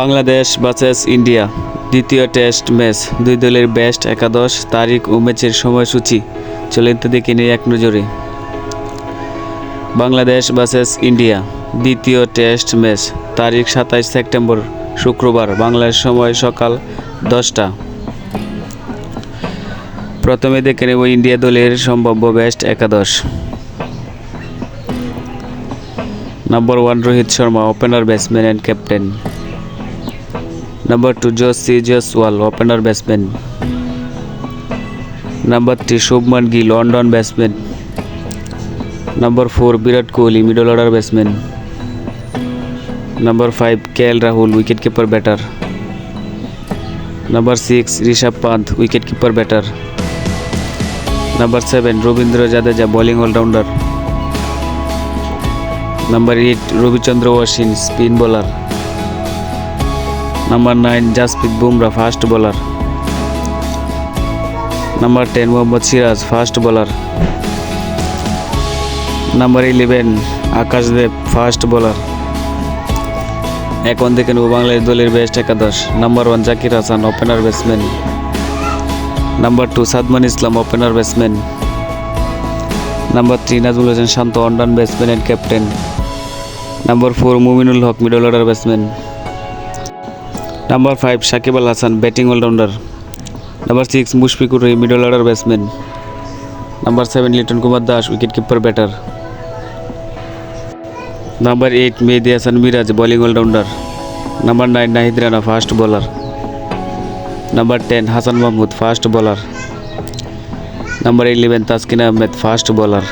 Bangladesh versus India, দ্বিতীয় test match, দুই দলের বেস্ট একাদশ তারিখ ও ম্যাচের সময়সূচি চলেন তো দেখে এক নজরে। বাংলাদেশ ভার্সেস ইন্ডিয়া, দ্বিতীয় টেস্ট ম্যাচ, তারিখ সাতাইশ সেপ্টেম্বর, শুক্রবার বাংলাদেশ সময় সকাল দশটা। প্রথমে দেখে নেব ইন্ডিয়া দলের সম্ভাব্য বেস্ট একাদশ। Number one Rohit Sharma opener batsman and captain two জসি Jaiswal opener batsman number three Shubman Gill one down batsman number four Virat Kohli middle order batsman number five K L Rahul wicket keeper batter number six Rishabh Pant wicket keeper batter number seven Ravindra Jadeja bowling all rounder number eight Ravichandran Ashwin spin bowler number nine Jasprit Bumrah fast bowler number ten Mohammed Siraj fast bowler number eleven Akash Deep fast bowler এখন দেখে নেব বাংলাদেশ দলের best একাদশ। Number one Zakir Hasan opener batsman number two Shadman Islam opener batsman number three Najmul Hossain Shanto one down batsman and captain number four Mominul Haque middle order batsman number five Shakib Al Hasan batting all rounder number six Mushfiqur Rahim middle order batsman number seven Liton Kumar Das wicket keeper batter number eight Mehidy Hasan Miraz bowling all rounder number nine Nahid Rana fast bowler number ten Hasan Mahmud fast bowler number eleven Taskin Ahmed fast bowler